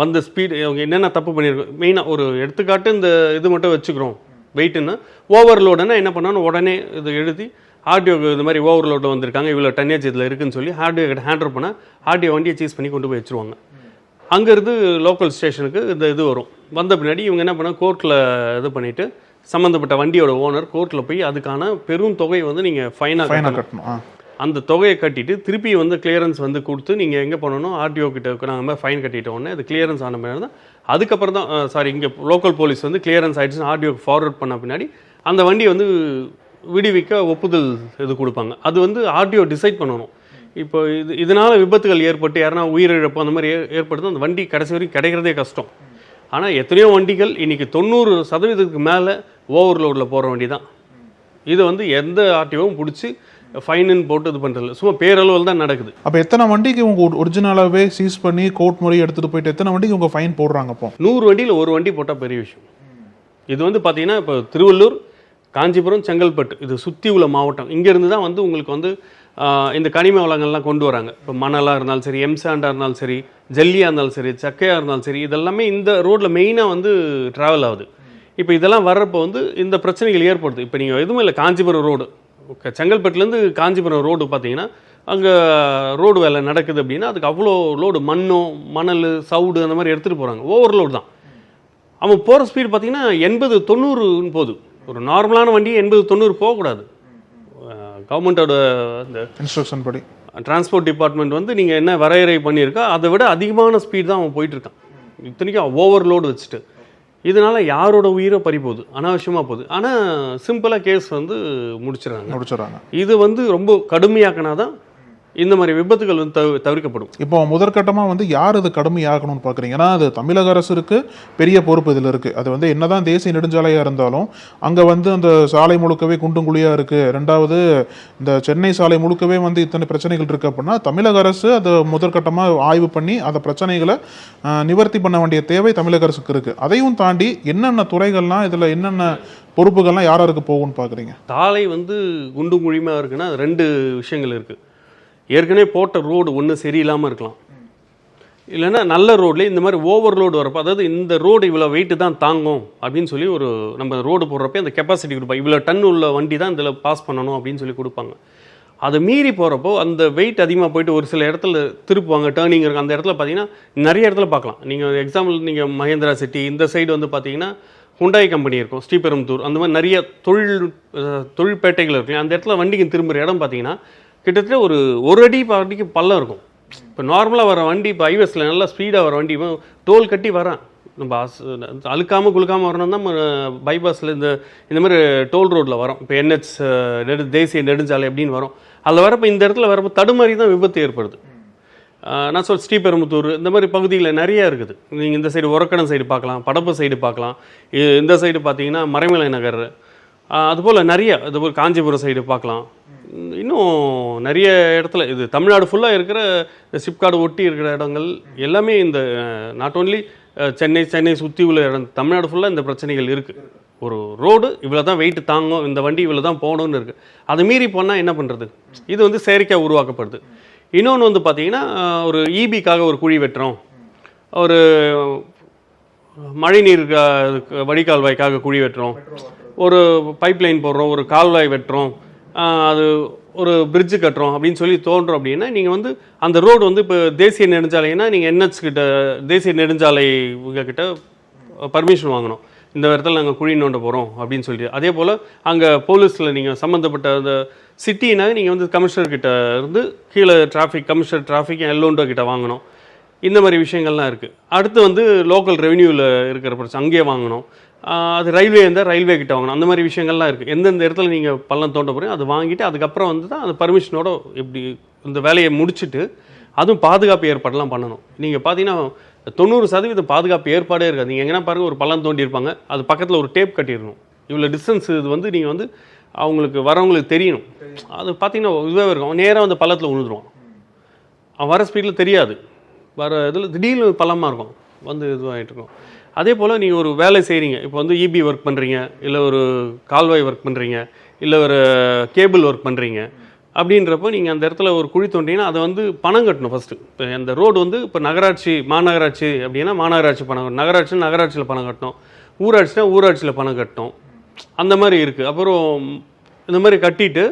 Speaker 4: வந்த ஸ்பீடு அவங்க என்னென்ன தப்பு பண்ணியிருக்கோம் மெயினாக ஒரு எடுத்துக்காட்டு இந்த இது மட்டும் வச்சுக்கிறோம். வெயிட்டுன்னா ஓவர்லோடுன்னா என்ன பண்ணணும்? உடனே இது எழுதி ஆர்டிஓக்கு இந்த மாதிரி ஓவர்லோடில் வந்திருக்காங்க. இவ்வளோ டன்னேஜ் இதில் இருக்குன்னு சொல்லி ஆர்டிஓ கிட்ட ஹேண்டர் பண்ணால் ஆர்டிஓ வண்டியை சீஸ் பண்ணி கொண்டு போய் வச்சுருவாங்க. அங்கேருந்து லோக்கல் ஸ்டேஷனுக்கு இந்த இது வரும். வந்த பின்னாடி இவங்க என்ன பண்ண கோர்ட்டில் இது பண்ணிவிட்டு சம்மந்தப்பட்ட வண்டியோட ஓனர் கோர்ட்டில் போய் அதுக்கான பெரும் தொகையை வந்து நீங்கள் ஃபைனாக
Speaker 3: கட்டணும்.
Speaker 4: அந்த தொகையை கட்டிட்டு திருப்பி வந்து கிளியரன்ஸ் வந்து கொடுத்து நீங்கள் எங்கே பண்ணணும் ஆர்டிஓ கிட்ட நாங்கள் மாதிரி ஃபைன் கட்டிட்ட உடனே அது கிளியரன்ஸ் ஆன பின்னாடி தான். அதுக்கப்புறம் தான் சாரி இங்கே லோக்கல் போலீஸ் வந்து கிளியரன்ஸ் ஆயிடுச்சுன்னு ஆர்டிஓக்கு ஃபார்வர்ட் பண்ண பின்னாடி அந்த வண்டியை வந்து விடுவிக்க ஒப்புதல் இது கொடுப்பாங்க. அது வந்து ஆர்டிஓ டிசைட் பண்ணணும். இப்போ இது இதனால் விபத்துகள் ஏற்பட்டு யாருன்னா உயிரிழப்பு அந்த மாதிரி ஏற்படுது அந்த வண்டி கடைசி வரைக்கும் கிடைக்கிறதே கஷ்டம். ஆனால் எத்தனையோ வண்டிகள் இன்னைக்கு தொண்ணூறு சதவீதத்துக்கு மேலே ஓவர்லோடில் போகிற வண்டி தான் இது வந்து எந்த ஆர்டிஓவும் பிடிச்சி ஃபைனுன்னு போட்டு இது பண்ணுறதில்ல சும்மா பேரளவில் தான் நடக்குது.
Speaker 3: அப்போ எத்தனை வண்டிக்கு உங்க ஒரிஜினலாகவே சீஸ் பண்ணி கோர்ட் முறை எடுத்துகிட்டு போயிட்டு எத்தனை வண்டிக்கு உங்க ஃபைன் போடுறாங்க அப்போ?
Speaker 4: நூறு வண்டியில் ஒரு வண்டி போட்டால் பெரிய விஷயம். இது வந்து பார்த்தீங்கன்னா இப்போ திருவள்ளூர் காஞ்சிபுரம் செங்கல்பட்டு. இது சுற்றி உள்ள மாவட்டம். இங்கேருந்து தான் வந்து உங்களுக்கு வந்து இந்த கனிம வளங்கள்லாம் கொண்டு வராங்க. இப்போ மணலாக இருந்தாலும் சரி எம்சாண்டாக இருந்தாலும் சரி ஜல்லியாக இருந்தாலும் சரி சக்கையாக இருந்தாலும் சரி இதெல்லாமே இந்த ரோட்டில் மெயினாக வந்து ட்ராவல் ஆகுது. இப்போ இதெல்லாம் வர்றப்போ வந்து இந்த பிரச்சனைகள் ஏற்படுது. இப்போ நீங்கள் எதுவும் இல்லை காஞ்சிபுரம் ரோடு ஓகே செங்கல்பட்டுலேருந்து காஞ்சிபுரம் ரோடு பார்த்தீங்கன்னா அங்கே ரோடு வேலை நடக்குது அப்படின்னா அதுக்கு அவ்வளோ லோடு மண்ணோ மணல் சவுடு அந்த மாதிரி எடுத்துகிட்டு போகிறாங்க ஓவர் லோடு தான். அவன் போகிற ஸ்பீடு பார்த்தீங்கன்னா எண்பது தொண்ணூறுன்னு போகுது. ஒரு நார்மலான வண்டி எண்பது தொண்ணூறு போகக்கூடாது. கவர்மெண்ட்டோட இந்த
Speaker 3: இன்ஸ்ட்ரக்ஷன் படி.
Speaker 4: டிரான்ஸ்போர்ட் டிபார்ட்மெண்ட் வந்து நீங்கள் என்ன வரையறை பண்ணியிருக்கா அதை விட அதிகமான ஸ்பீட் தான் அவன் போயிட்டு இருக்கான் இத்தனைக்கும் ஓவர்லோடு வச்சுட்டு. இதனால யாரோட உயிரோ பறி போகுது அனாவசியமாக போகுது. ஆனால் சிம்பிளாக கேஸ் வந்து முடிச்சிடறாங்க.
Speaker 3: முடிச்சிடறாங்க.
Speaker 4: இது வந்து ரொம்ப கடுமையாக்கினா தான் இந்த மாதிரி விபத்துகள் வந்து தவி தவிர்க்கப்படும்.
Speaker 3: இப்போ முதற்கட்டமாக வந்து யார் அது கடுமையாகணும்னு பார்க்குறீங்க ஏன்னா அது தமிழக அரசுக்கு பெரிய பொறுப்பு இதில் இருக்குது அது வந்து என்னதான் தேசிய நெடுஞ்சாலையாக இருந்தாலும் அங்கே வந்து அந்த சாலை முழுக்கவே குண்டும் குழியாக இருக்குது ரெண்டாவது இந்த சென்னை சாலை முழுக்கவே வந்து இத்தனை பிரச்சனைகள் இருக்குது அப்படின்னா தமிழக அரசு அதை முதற்கட்டமாக ஆய்வு பண்ணி அந்த பிரச்சனைகளை நிவர்த்தி பண்ண வேண்டிய தேவை தமிழக அரசுக்கு இருக்குது அதையும் தாண்டி என்னென்ன துறைகள்லாம் இதில் என்னென்ன பொறுப்புகள்லாம் யார் யாருக்கு போகும்னு பார்க்குறீங்க?
Speaker 4: சாலை வந்து குண்டும் குழியுமாக இருக்குன்னா ரெண்டு விஷயங்கள் இருக்குது ஏற்கனவே போட்ட ரோடு ஒன்று சரியில்லாமல் இருக்கலாம். இல்லைன்னா நல்ல ரோட்லேயே இந்த மாதிரி ஓவர்லோடு வரப்போ அதாவது இந்த ரோடு இவ்வளோ வெயிட்டு தான் தாங்கும் அப்படின்னு சொல்லி ஒரு நம்ம ரோடு போடுறப்ப அந்த கெப்பாசிட்டி கொடுப்பாங்க. இவ்வளோ டன் உள்ள வண்டி தான் இதில் பாஸ் பண்ணணும் அப்படின்னு சொல்லி கொடுப்பாங்க. அதை மீறி போகிறப்போ அந்த வெயிட் அதிகமாக போயிட்டு ஒரு சில இடத்துல திருப்புவாங்க டேர்னிங் இருக்கும் அந்த இடத்துல பார்த்தீங்கன்னா நிறைய இடத்துல பார்க்கலாம். நீங்கள் எக்ஸாம்பிள் நீங்கள் மகேந்திரா சிட்டி இந்த சைடு வந்து பார்த்தீங்கன்னா ஹுண்டாய் கம்பெனி இருக்கும் ஸ்ரீபெரும்புத்தூர் அந்த மாதிரி நிறைய தொழில் தொழில்பேட்டைகள் தொழிற்பேட்டைகள் இருக்கும் அந்த இடத்துல வண்டிக்கு திரும்புகிற இடம் பார்த்தீங்கன்னா கிட்டத்தட்ட ஒரு ஒரு அடி பாட்டிக்கு பள்ளம் இருக்கும். இப்போ நார்மலாக வர வண்டி இப்போ ஹைவேஸில் நல்லா ஸ்பீடாக வர வண்டி டோல் கட்டி வரான் நம்ம அஸ்- அழுக்காம வரணும் தான் பைபாஸில் இந்த இந்த மாதிரி டோல் ரோட்டில் வரும் இப்போ என்ஹெச் நெடு தேசிய நெடுஞ்சாலை அப்படின்னு வரும். அதில் வரப்போ இந்த இடத்துல வரப்போ தடுமாறி தான் விபத்து ஏற்படுது. நான் சொல் ஸ்ரீபெரும்புத்தூர் இந்த மாதிரி பகுதிகளில் நிறையா இருக்குது. நீங்கள் இந்த சைடு உரக்கடன் சைடு பார்க்கலாம் படப்பு சைடு பார்க்கலாம். இந்த சைடு பார்த்தீங்கன்னா மறைமலை நகர். அதுபோல் நிறைய அதுபோல் காஞ்சிபுரம் சைடு பார்க்கலாம். இன்னும் நிறைய இடத்துல இது தமிழ்நாடு ஃபுல்லாக இருக்கிற சிப்காடு ஒட்டி இருக்கிற இடங்கள் எல்லாமே இந்த நாட் ஓன்லி சென்னை சென்னை சுற்றி உள்ள இடம் தமிழ்நாடு ஃபுல்லாக இந்த பிரச்சனைகள் இருக்குது ஒரு ரோடு இவ்வளோ தான் வெயிட் தாங்கும் இந்த வண்டி இவ்வளோ தான் போகணும்னு இருக்குது அதை மீறி போனால் என்ன பண்ணுறது இது வந்து செயற்கையாக உருவாக்கப்படுது. இன்னொன்று வந்து பார்த்தீங்கன்னா ஒரு ஈபிக்காக ஒரு குழி வெட்டுறோம். ஒரு மழைநீர் கா- வடிகால்வாய்க்காக குழி வெட்டுறோம். ஒரு பைப்லைன் போடுறோம் ஒரு கால்வாய் வெட்டுறோம். அது ஒரு பிரிட்ஜு கட்டுறோம் அப்படின்னு சொல்லி தோன்றோம் அப்படின்னா நீங்கள் வந்து அந்த ரோடு வந்து இப்போ தேசிய நெடுஞ்சாலைன்னா நீங்கள் என்ஹெச் கிட்ட தேசிய நெடுஞ்சாலை கிட்ட பர்மிஷன் வாங்கணும். இந்த இடத்துல நாங்கள் குழி நோண்ட போகிறோம் அப்படின்னு சொல்லிட்டு. அதே போல் அங்கே போலீஸில் நீங்கள் சம்மந்தப்பட்ட அந்த சிட்டினாக நீங்கள் வந்து கமிஷனர் கிட்ட இருந்து கீழே டிராஃபிக் கமிஷனர் டிராஃபிக் எல்லோண்டோ கிட்ட வாங்கணும். இந்த மாதிரி விஷயங்கள்லாம் இருக்குது அடுத்து வந்து லோக்கல் ரெவென்யூவில் இருக்கிற பிரச்சனை அங்கேயே வாங்கணும். அது ரயில்வே இருந்தால் ரயில்வே கிட்ட வாங்கணும். அந்த மாதிரி விஷயங்கள்லாம் இருக்குது எந்தெந்த இடத்துல நீங்கள் பள்ளம் தோண்ட போகிறீங்க அது வாங்கிட்டு அதுக்கப்புறம் வந்து தான் அந்த பர்மிஷனோட இப்படி இந்த வேலையை முடிச்சுட்டு அதுவும் பாதுகாப்பு ஏற்பாடெல்லாம் பண்ணணும். நீங்கள் பார்த்தீங்கன்னா தொண்ணூறு சதவீதம் பாதுகாப்பு ஏற்பாடே இருக்காது. நீங்கள் எங்கன்னா பாருங்கள் ஒரு பள்ளம் தோண்டியிருப்பாங்க. அது பக்கத்தில் ஒரு டேப் கட்டிடணும். இவ்வளோ டிஸ்டன்ஸ் இது வந்து நீங்கள் வந்து அவங்களுக்கு வரவங்களுக்கு தெரியணும். அது பார்த்தீங்கன்னா இதுவே இருக்கும். நேராக வந்து பள்ளத்தில் விழுந்துருவான் அவன் வர ஸ்பீடில் தெரியாது. வர இதில் திடீர்னு பள்ளமாக இருக்கும். வந்து இதுவாகிட்டு இருக்கும். அதே போல் நீங்கள் ஒரு வேலை செய்கிறீங்க இப்போ வந்து இபி ஒர்க் பண்ணுறீங்க இல்லை ஒரு கால்வாய் ஒர்க் பண்ணுறீங்க இல்லை ஒரு கேபிள் ஒர்க் பண்ணுறீங்க அப்படின்றப்போ நீங்கள் அந்த இடத்துல ஒரு குழி தோண்டிங்கன்னா அதை வந்து பணம் கட்டணும் ஃபஸ்ட்டு இப்போ அந்த ரோடு வந்து இப்போ நகராட்சி மாநகராட்சி அப்படின்னா மாநகராட்சி பணம் கட்டணும். நகராட்சி நகராட்சியில் பணம் கட்டணும். ஊராட்சினா ஊராட்சியில் பணம் கட்டணும். அந்த மாதிரி இருக்குது அப்புறம் இந்த மாதிரி கட்டிட்டு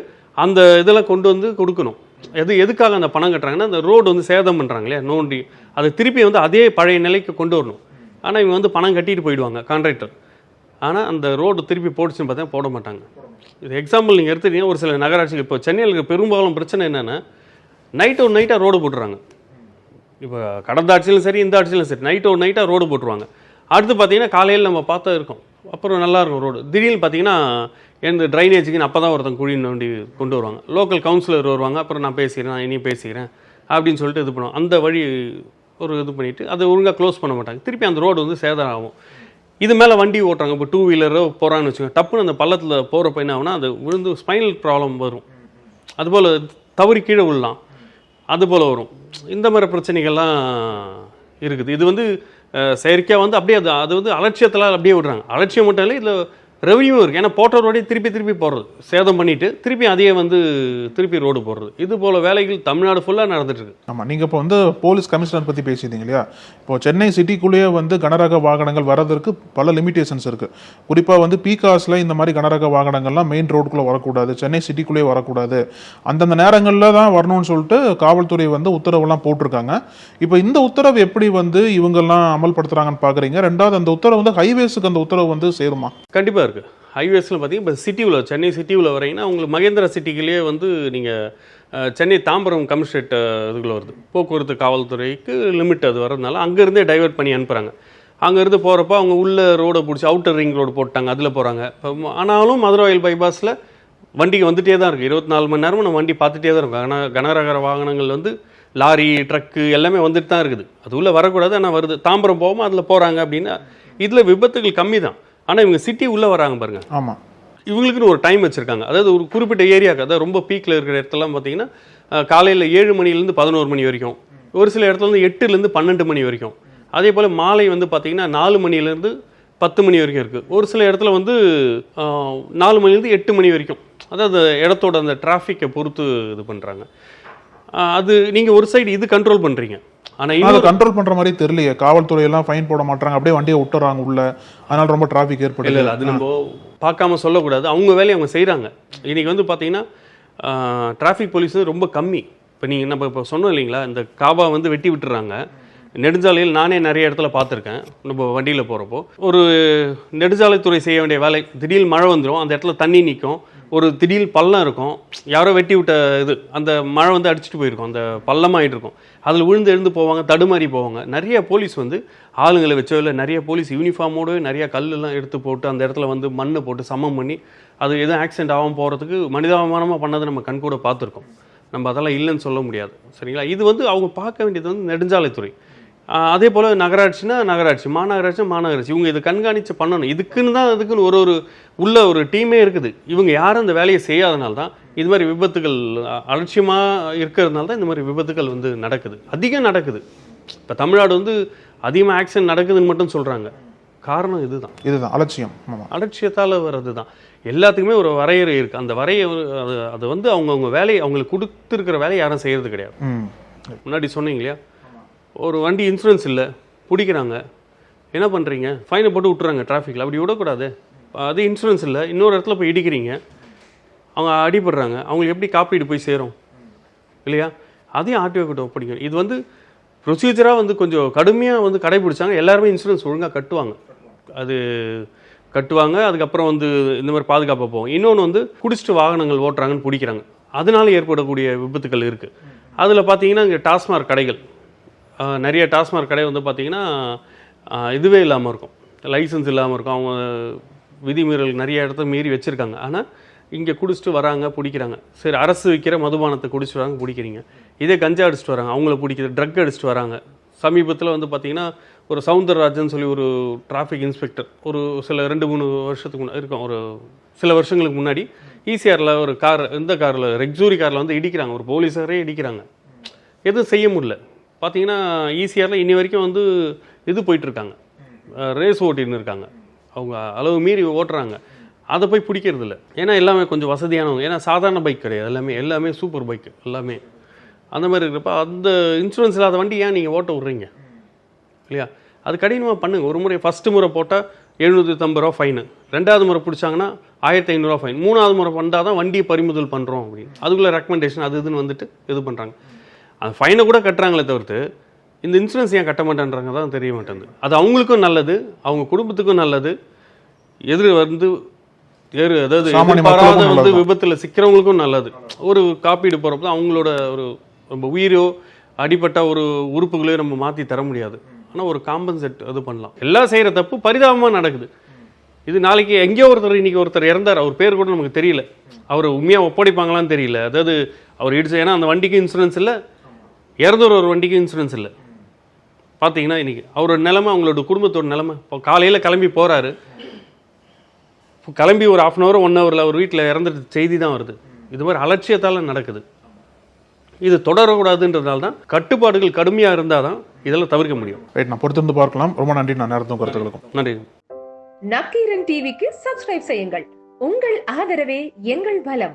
Speaker 4: அந்த இதெல்லாம் கொண்டு வந்து கொடுக்கணும். எது எதுக்காக அந்த பணம் கட்டுறாங்கன்னா அந்த ரோடு வந்து சேதம் பண்ணுறாங்க இல்லையா? நோண்டி. அதை திருப்பி வந்து அதே பழைய நிலைக்கு கொண்டு வரணும். ஆனால் இவங்க வந்து பணம் கட்டிட்டு போயிடுவாங்க கான்ட்ராக்டர் ஆனால் அந்த ரோடு திருப்பி போட்டுச்சுன்னு பார்த்தா போட மாட்டாங்க. இது எக்ஸாம்பிள் நீங்கள் எடுத்துட்டீங்க ஒரு சில நகராட்சிகள் இப்போ சென்னையில் இருக்க பெரும்பாலும் பிரச்சனை என்னென்னா நைட் ஒரு நைட்டாக ரோடு போட்டுறாங்க. இப்போ கடந்த ஆட்சியிலும் சரி இந்த ஆட்சியிலும் சரி நைட் ஒரு நைட்டாக ரோடு போட்டுருவாங்க. அடுத்து பார்த்தீங்கன்னா காலையில் நம்ம பார்த்தா இருக்கும். அப்புறம் நல்லா இருக்கும் ரோடு திடீர்னு பார்த்தீங்கன்னா எந்த ட்ரைனேஜுக்குன்னு அப்போ தான் ஒருத்தன் குழி நோண்டி கொண்டு வருவாங்க. லோக்கல் கவுன்சிலர் வருவாங்க. அப்புறம் நான் பேசிக்கிறேன் நான் இனி பேசிக்கிறேன் அப்படின்னு சொல்லிட்டு இது பண்ணுவோம் அந்த வழி ஒரு இது பண்ணிவிட்டு அதை ஒழுங்காக க்ளோஸ் பண்ண மாட்டாங்க. திருப்பி அந்த ரோடு வந்து சேதம் ஆகும். இது மேலே வண்டி ஓட்டுறாங்க. இப்போ டூ வீலரோ போகிறான்னு வச்சுக்கோங்க. டப்புன்னு அந்த பள்ளத்தில் போகிறப்ப என்ன ஆகுனா அது விழுந்து ஸ்பைனல் ப்ராப்ளம் வரும். அதுபோல் தவறி கீழே விழலாம். அதுபோல் வரும். இந்த மாதிரி பிரச்சனைகள்லாம் இருக்குது. இது வந்து செயற்கையாக வந்து அப்படியே அது அது வந்து அலட்சியத்தில் அப்படியே விடுறாங்க. அலட்சியம் மட்டும் இல்லை இதில் ரெவன்யூ இருக்குது ஏன்னா போட்ட ரோடே திருப்பி திருப்பி போடுறது. சேதம் பண்ணிட்டு திருப்பி அதையே வந்து திருப்பி ரோடு போடுறது. இது போல வேலைகள் தமிழ்நாடு ஃபுல்லாக நடந்துட்டு இருக்கு.
Speaker 3: ஆமாம் நீங்கள் இப்போ வந்து போலீஸ் கமிஷனர் பற்றி பேசியிருந்தீங்க இல்லையா? இப்போ சென்னை சிட்டிக்குள்ளேயே வந்து கனரக வாகனங்கள் வர்றதற்கு பல லிமிடேஷன்ஸ் இருக்குது குறிப்பாக வந்து பீகாஸில் இந்த மாதிரி கனரக வாகனங்கள்லாம் மெயின் ரோடுக்குள்ளே வரக்கூடாது சென்னை சிட்டிக்குள்ளேயே வரக்கூடாது. அந்தந்த நேரங்களில் தான் வரணும்னு சொல்லிட்டு காவல்துறை வந்து உத்தரவுலாம் போட்டிருக்காங்க. இப்போ இந்த உத்தரவு எப்படி வந்து இவங்கெல்லாம் அமல்படுத்துகிறாங்கன்னு பார்க்குறீங்க ரெண்டாவது அந்த உத்தரவு வந்து ஹைவேஸுக்கு அந்த உத்தரவு வந்து சேருமா?
Speaker 4: கண்டிப்பாக இருக்குது ஹைவேஸில் பார்த்தீங்கன்னா இப்போ சிட்டியில் சென்னை சிட்டியில் வரீங்கன்னா உங்களுக்கு மகேந்திரா சிட்டிக்குள்ளேயே வந்து நீங்கள் சென்னை தாம்பரம் கமிஷனரேட் இதுக்குள்ளே வருது. போக்குவரத்து காவல்துறைக்கு லிமிட் அது வரதுனால அங்கேருந்தே டைவர்ட் பண்ணி அனுப்புகிறாங்க அங்கேருந்து போகிறப்ப அவங்க உள்ள ரோடை பிடிச்சி அவுட்டர் ரிங் ரோடு போட்டாங்க அதில் போகிறாங்க ஆனாலும் மதுரை ஆயில் பைபாஸில் வண்டிக்கு வந்துட்டே தான் இருக்குது இருபத்தி நாலு மணி நேரமும் நம்ம வண்டி பார்த்துட்டே தான் இருக்கும். கன கனரகர வாகனங்கள் வந்து லாரி ட்ரக்கு எல்லாமே வந்துட்டு தான் இருக்குது. அது உள்ளே வரக்கூடாது ஆனால் வருது. தாம்பரம் போகாமல் அதில் போகிறாங்க அப்படின்னா இதில் விபத்துகள் கம்மி தான் ஆனால் இவங்க சிட்டி உள்ளே வராங்க பாருங்க.
Speaker 3: ஆமாம்
Speaker 4: இவங்களுக்குன்னு ஒரு டைம் வச்சுருக்காங்க. அதாவது ஒரு குறிப்பிட்ட ஏரியாவுக்கு அதாவது ரொம்ப பீக்கில் இருக்கிற இடத்துலலாம் பார்த்தீங்கன்னா காலையில் ஏழு மணிலேருந்து பதினோரு மணி வரைக்கும். ஒரு சில இடத்துல வந்து எட்டுலேருந்து பன்னெண்டு மணி வரைக்கும். அதே போல் மாலை வந்து பார்த்தீங்கன்னா நாலு மணிலேருந்து பத்து மணி வரைக்கும் இருக்குது ஒரு சில இடத்துல வந்து நாலு மணிலேருந்து எட்டு மணி வரைக்கும். அதாவது இடத்தோட அந்த டிராஃபிக்கை பொறுத்து இது பண்ணுறாங்க அது நீங்கள் ஒரு சைடு இது கண்ட்ரோல் பண்ணுறீங்க ஆனால்
Speaker 3: அதை கண்ட்ரோல் பண்ற மாதிரி தெரியலையே. காவல்துறை எல்லாம் ஃபைன் போட மாட்டாங்க அப்படியே வண்டியை விட்டுறாங்க உள்ள. அதனால ரொம்ப டிராஃபிக்
Speaker 4: இல்லை
Speaker 3: ஏற்படுது.
Speaker 4: இல்லை அது நம்ம பார்க்காம சொல்லக்கூடாது. அவங்க வேலையை அவங்க செய்கிறாங்க இன்னைக்கு வந்து பார்த்தீங்கன்னா டிராஃபிக் போலீஸ் ரொம்ப கம்மி. இப்போ நீங்கள் நம்ம இப்போ சொன்னோம் இல்லைங்களா? இந்த காபா வந்து வெட்டி விட்டுறாங்க. நெடுஞ்சாலையில் நானே நிறைய இடத்துல பார்த்துருக்கேன். நம்ம வண்டியில் போகிறப்போ ஒரு நெடுஞ்சாலைத்துறை செய்ய வேண்டிய வேலை திடீர்னு மழை வந்துடும் அந்த இடத்துல தண்ணி நிற்கும் ஒரு திடீர் பள்ளம் இருக்கும். யாரோ வெட்டி விட்ட இது அந்த மழை வந்து அடிச்சுட்டு போயிருக்கும். அந்த பள்ளமாகிட்டு இருக்கும். அதில் விழுந்து எழுந்து போவாங்க தடுமாறி போவாங்க. நிறைய போலீஸ் வந்து ஆளுங்களை வச்சோ இல்லை நிறைய போலீஸ் யூனிஃபார்மோடு நிறைய கல்லெல்லாம் எடுத்து போட்டு அந்த இடத்துல வந்து மண்ணை போட்டு சமம் பண்ணி அது எதுவும் ஆக்சிடென்ட் ஆகாமல் போகிறதுக்கு மனிதாபிமானமாக பண்ணதை நம்ம கண் கூட பார்த்துருக்கோம். நம்ம அதெல்லாம் இல்லைன்னு சொல்ல முடியாது. சரிங்களா? இது வந்து அவங்க பார்க்க வேண்டியது வந்து நெடுஞ்சாலைத்துறை. அதே போல் நகராட்சினா நகராட்சி மாநகராட்சி மாநகராட்சி. இவங்க இதை கண்காணித்து பண்ணணும். இதுக்குன்னு தான் அதுக்குன்னு ஒரு ஒரு உள்ள ஒரு டீமே இருக்குது. இவங்க யாரும் அந்த வேலையை செய்யாதனால தான் இது மாதிரி விபத்துகள் அலட்சியமாக இருக்கிறதுனால தான் இந்த மாதிரி விபத்துகள் வந்து நடக்குது. அதிகம் நடக்குது. இப்போ தமிழ்நாடு வந்து அதிகமாக ஆக்சிடென்ட் நடக்குதுன்னு மட்டும் சொல்கிறாங்க காரணம் இதுதான்.
Speaker 3: இதுதான். அலட்சியம்.
Speaker 4: அலட்சியத்தால் வர்றது தான் எல்லாத்துக்குமே ஒரு வரையறை இருக்குது அந்த வரைய அது அது வந்து அவங்கவுங்க வேலையை அவங்களுக்கு கொடுத்துருக்கிற வேலையை யாரும் செய்கிறது கிடையாது. முன்னாடி சொன்னீங்க இல்லையா? ஒரு வண்டி இன்சூரன்ஸ் இல்லை. பிடிக்கிறாங்க. என்ன பண்ணுறீங்க ஃபைனை போட்டு விட்டுறாங்க டிராஃபிக்கில் அப்படி விடக்கூடாது. அது இன்சூரன்ஸ் இல்லை. இன்னொரு இடத்துல போய் இடிக்கிறீங்க. அவங்க அடிபடுறாங்க. அவங்களுக்கு எப்படி காப்பீடு போய் சேரும்? இல்லையா? அதையும் ஆர்டிஓ கிட்ட ஒப்படைக்கணும். இது வந்து ப்ரொசீஜராக வந்து கொஞ்சம் கடுமையாக வந்து கடைபிடிச்சாங்க. எல்லாருமே இன்சூரன்ஸ் ஒழுங்காக கட்டுவாங்க. அது கட்டுவாங்க. அதுக்கப்புறம் வந்து இந்த மாதிரி பாதுகாப்பாக போவோம் இன்னொன்று வந்து குடிச்சிட்டு வாகனங்கள் ஓட்டுறாங்கன்னு பிடிக்கிறாங்க. அதனால ஏற்படக்கூடிய விபத்துகள் இருக்குது அதில் பார்த்தீங்கன்னா இங்கே டாஸ்மாக் கடைகள். நிறைய டாஸ்மாக் கடை வந்து பார்த்திங்கன்னா இதுவே இல்லாமல் இருக்கும். லைசன்ஸ் இல்லாமல் இருக்கும். அவங்க விதிமீறல் நிறைய இடத்த மீறி வச்சுருக்காங்க. ஆனால் இங்கே குடிச்சிட்டு வராங்க பிடிக்கிறாங்க. சரி அரசு விற்கிற மதுபானத்தை குடிச்சிட்டு வராங்க பிடிக்கிறீங்க. இதே கஞ்சா அடிச்சிட்டு வராங்க அவங்கள பிடிக்கிற ட்ரக் அடிச்சிட்டு வராங்க. சமீபத்தில் வந்து பார்த்திங்கன்னா ஒரு சவுந்தரராஜன் சொல்லி ஒரு டிராஃபிக் இன்ஸ்பெக்டர் ஒரு சில ரெண்டு மூணு வருஷத்துக்கு முன்னாடி இருக்கும் ஒரு சில வருஷங்களுக்கு முன்னாடி ஈசிஆரில் ஒரு கார் இந்த காரில் ரெக்ஸூரி காரில் வந்து இடிக்கிறாங்க. ஒரு போலீஸாரே இடிக்கிறாங்க. எதுவும் செய்ய முடியல. பார்த்தீங்கன்னா ஈசிஆரில் இன்னி வரைக்கும் வந்து இது போயிட்டுருக்காங்க. ரேஸ் ஓட்டின்னு இருக்காங்க. அவங்க அளவு மீறி ஓட்டுறாங்க. அதை போய் பிடிக்கிறது இல்லை ஏன்னா எல்லாமே கொஞ்சம் வசதியானவங்க. ஏன்னா சாதாரண பைக் கிடையாது. எல்லாமே எல்லாமே சூப்பர் பைக் எல்லாமே. அந்த மாதிரி இருக்கிறப்ப அந்த இன்சூரன்ஸ் இல்லாத வண்டி ஏன் நீங்கள் ஓட்ட விட்றீங்க? இல்லையா? அது கடினமாக பண்ணுங்கள் ஒரு முறை ஃபஸ்ட்டு முறை போட்டால் எழுநூற்றி ரூபா ஃபைனு ரெண்டாவது முறை பிடிச்சாங்கன்னா ஆயிரத்தி ஐநூறுரூவா ஃபைன் மூணாவது முறை பண்ணால் தான் வண்டியை பறிமுதல் பண்ணுறோம் அப்படின்னு. அதுக்குள்ளே ரெக்கமெண்டேஷன் அது இதுன்னு வந்துட்டு இது பண்ணுறாங்க அந்த ஃபைனை கூட கட்டுறாங்களே தவிர்த்து இந்த இன்சூரன்ஸ் ஏன் கட்ட மாட்டேன்றாங்க தான் தெரிய மாட்டேங்குது. அது அவங்களுக்கும் நல்லது அவங்க குடும்பத்துக்கும் நல்லது. எதிர் வந்து எதிர் அதாவது எதிர்பாராத வந்து. விபத்தில் சிக்கிறவங்களுக்கும் நல்லது. ஒரு காப்பீடு போகிறப்ப அவங்களோட ஒரு நம்ம உயிரோ அடிப்பட்ட ஒரு உறுப்புகளையோ நம்ம மாற்றி தர முடியாது. ஆனால் ஒரு காம்பன்செட் இது பண்ணலாம். எல்லாம் செய்கிற தப்பு பரிதாபமாக நடக்குது. இது நாளைக்கு எங்கேயோ ஒருத்தர் இன்னைக்கு ஒருத்தர் இறந்தார். அவர் பேர் கூட நமக்கு தெரியல. அவர் உண்மையாக ஒப்படைப்பாங்களான்னு தெரியல. அதாவது அவர் இடிச்சு ஏன்னா அந்த வண்டிக்கு இன்சூரன்ஸ் இல்லை. இறந்தவர் ஒரு வண்டிக்கு இன்சூரன்ஸ் இல்லை. பார்த்தீங்கன்னா இன்னைக்கு அவரோட நிலைமை அவங்களோட குடும்பத்தோட நிலைமை. இப்போ காலையில் கிளம்பி போகிறாரு கிளம்பி ஒரு ஆஃப் அன் ஹவர் ஒன் ஹவரில் அவர் வீட்டில் இறந்துட்டு செய்தி தான் வருது. இது மாதிரி அலட்சியத்தால் நடக்குது. இது தொடரக்கூடாதுன்றதால தான் கட்டுப்பாடுகள் கடுமையாக இருந்தால் தான் இதெல்லாம் தவிர்க்க முடியும்.
Speaker 3: ரைட் நான் பொறுத்திருந்து பார்க்கலாம். ரொம்ப நன்றி நான் நேரத்தும் கருத்துக்களுக்கும்
Speaker 4: நன்றி.
Speaker 5: நக்கீரன் டிவிக்கு சப்ஸ்கிரைப் செய்யுங்கள். உங்கள் ஆதரவே எங்கள் பலம்.